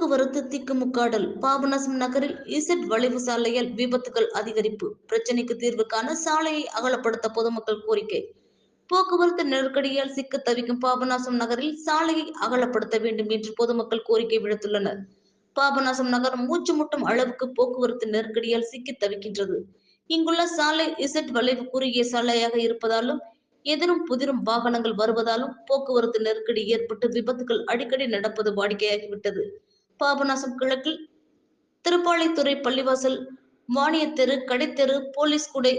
போக்குவரத்து திக்குமுக்காடல் பாபநாசம் நகரில் இசட் வளைவு சாலையால் விபத்துகள் அதிகரிப்பு. பிரச்சினைக்கு தீர்வு காண சாலையை அகலப்படுத்த பொதுமக்கள் கோரிக்கை. போக்குவரத்து நெருக்கடியால் சிக்க தவிக்கும் பாபநாசம் நகரில் சாலையை அகலப்படுத்த வேண்டும் என்று பொதுமக்கள் கோரிக்கை விடுத்துள்ளனர். பாபநாசம் நகரம் மூச்சு முட்டும் அளவுக்கு போக்குவரத்து நெருக்கடியால் சிக்கி தவிக்கின்றது. இங்குள்ள சாலை இசட் வளைவு குறுகிய சாலையாக இருப்பதாலும் எதிரும் புதிரும் வாகனங்கள் வருவதாலும் போக்குவரத்து நெருக்கடி ஏற்பட்டு விபத்துகள் அடிக்கடி நடப்பது வாடிக்கையாகிவிட்டது. பாபநாசம் கிழக்கில் திருப்பாளைத்துறை பள்ளிவாசல் வாணியத்தெரு கடைத்தெரு போலீஸ் குடை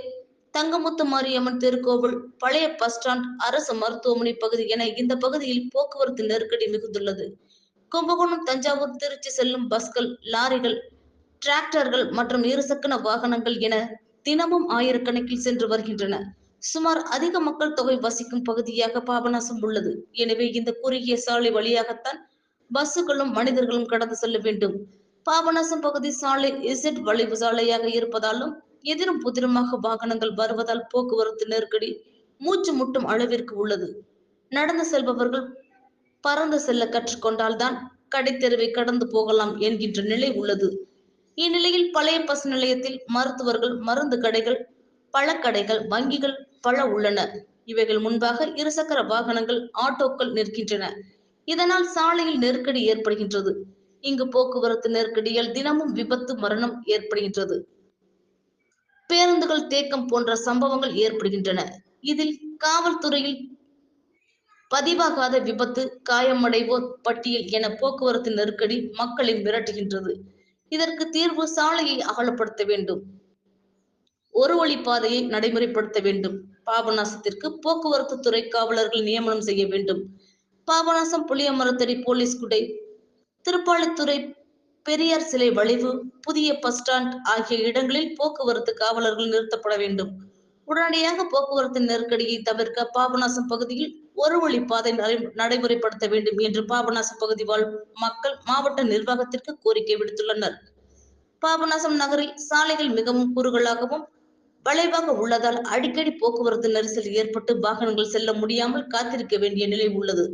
தங்கமுத்து மாரியம்மன் திருக்கோவில் பழைய பஸ் ஸ்டாண்ட் அரசு மருத்துவமனை பகுதி என இந்த பகுதியில் போக்குவரத்து நெருக்கடி மிகுந்துள்ளது. கும்பகோணம் தஞ்சாவூர் திருச்சி செல்லும் பஸ்கள் லாரிகள் டிராக்டர்கள் மற்றும் இருசக்கர வாகனங்கள் என தினமும் ஆயிரக்கணக்கில் சென்று வருகின்றன. சுமார் அதிக மக்கள் தொகை வசிக்கும் பகுதியாக பாபநாசம் உள்ளது. எனவே இந்த குறுகிய சாலை வழியாகத்தான் பஸ்ஸுகளும் மனிதர்களும் கடந்து செல்ல வேண்டும். பாபநாசம் பகுதி சாலை இசட் வளைவு சாலையாக இருப்பதாலும் எதிரும் புதிருமாக வாகனங்கள் வருவதால் போக்குவரத்து நெருக்கடி மூச்சு முட்டும் அளவிற்கு உள்ளது. நடந்து செல்பவர்கள் பறந்து செல்ல கற்றுக்கொண்டால்தான் கடைத்தெருவை கடந்து போகலாம் என்கின்ற நிலை உள்ளது. இந்நிலையில் பழைய பஸ் நிலையத்தில் மருத்துவர்கள் மருந்து கடைகள் பழக்கடைகள் வங்கிகள் பல உள்ளன. இவைகள் முன்பாக இருசக்கர வாகனங்கள் ஆட்டோக்கள் நிற்கின்றன. இதனால் சாலையில் நெருக்கடி ஏற்படுகின்றது. இங்கு போக்குவரத்து நெருக்கடியால் தினமும் விபத்து மரணம் ஏற்படுகின்றது. பேருந்துகள் தேக்கம் போன்ற சம்பவங்கள் ஏற்படுகின்றன. இதில் காவல்துறையில் பதிவாகாத விபத்து காயமடைவோர் பட்டியல் என போக்குவரத்து நெருக்கடி மக்களை மிரட்டுகின்றது. இதற்கு தீர்வு சாலையை அகலப்படுத்த வேண்டும். ஒரு வழி பாதையை நடைமுறைப்படுத்த வேண்டும். பாபநாசத்திற்கு போக்குவரத்து துறை காவலர்கள் நியமனம் செய்ய வேண்டும். பாபநாசம் புளியமரத்தடி போலீஸ் குடை திருப்பாளைத்துறை பெரியார் சிலை வளைவு புதிய பஸ் ஸ்டாண்ட் ஆகிய இடங்களில் போக்குவரத்து காவலர்கள் நிறுத்தப்பட வேண்டும். உடனடியாக போக்குவரத்து நெருக்கடியை தவிர்க்க பாபநாசம் பகுதியில் ஒரு வழி பாதை நடைமுறைப்படுத்த வேண்டும் என்று பாபநாசம் பகுதி வாழ் மக்கள் மாவட்ட நிர்வாகத்திற்கு கோரிக்கை விடுத்துள்ளனர். பாபநாசம் நகரில் சாலைகள் மிகவும் குறுகலாகவும் வளைவாக உள்ளதால் அடிக்கடி போக்குவரத்து நெரிசல் ஏற்பட்டு வாகனங்கள் செல்ல முடியாமல் காத்திருக்க வேண்டிய நிலை உள்ளது.